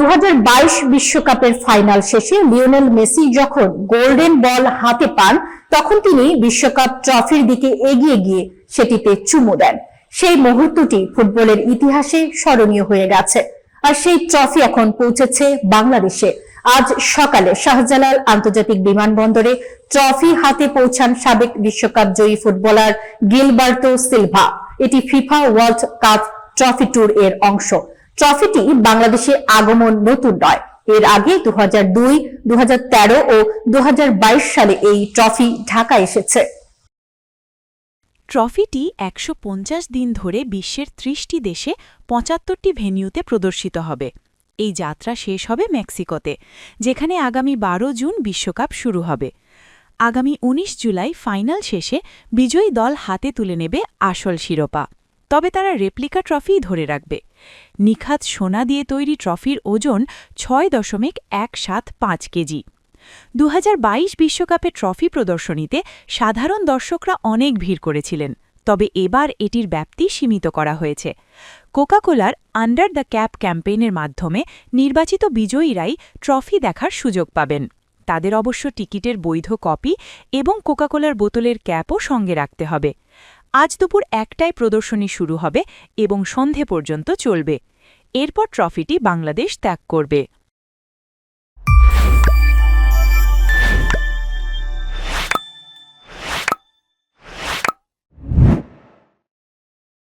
দু বিশ্বকাপের ফাইনাল শেষে লিওনেল মেসি যখন গোল্ডেন বল হাতে পান, তখন তিনি বিশ্বকাপ ট্রফির দিকে এগিয়ে গিয়ে সেটিতে চুমু দেন। সেই মুহূর্তটি ফুটবলের ইতিহাসে স্মরণীয় হয়ে গেছে। আর সেই ট্রফি এখন পৌঁছেছে বাংলাদেশে। আজ সকালে শাহজালাল আন্তর্জাতিক বিমানবন্দরে ট্রফি হাতে পৌঁছান সাবেক বিশ্বকাপ জয়ী ফুটবলার গিলবার্তো সিলভা। এটি FIFA world cup trophy tour এর অংশ। ট্রফিটি বাংলাদেশে আগমন নতুন নয়। এর আগে দু দু ও দুহাজার বাইশ সালে এই ট্রফি ঢাকা এসেছে। ট্রফিটি একশো পঞ্চাশ দিন ধরে বিশ্বের ত্রিশটি দেশে পঁচাত্তরটি ভেনিউতে প্রদর্শিত হবে। এই যাত্রা শেষ হবে মেক্সিকোতে, যেখানে আগামী বারো জুন বিশ্বকাপ শুরু হবে। আগামী ১৯ জুলাই ফাইনাল শেষে বিজয়ী দল হাতে তুলে নেবে আসল শিরোপা। তবে তারা রেপ্লিকা ট্রফিই ধরে রাখবে। নিখাত সোনা দিয়ে তৈরি ট্রফির ওজন ছয় দশমিক এক সাত পাঁচ কেজি। দু বিশ্বকাপের ট্রফি প্রদর্শনীতে সাধারণ দর্শকরা অনেক ভিড় করেছিলেন, তবে এবার এটির ব্যাপ্তি সীমিত করা হয়েছে। কোকাকোলার আন্ডার দ্য ক্যাপ ক্যাম্পেইনের মাধ্যমে নির্বাচিত বিজয়ীরাই ট্রফি দেখার সুযোগ পাবেন। তাদের অবশ্য টিকিটের বৈধ কপি এবং কোকাকোলার বোতলের ক্যাপও সঙ্গে রাখতে হবে। আজ দুপুর একটায় প্রদর্শনী শুরু হবে এবং সন্ধে পর্যন্ত চলবে। এরপর ট্রফিটি বাংলাদেশ ত্যাগ করবে।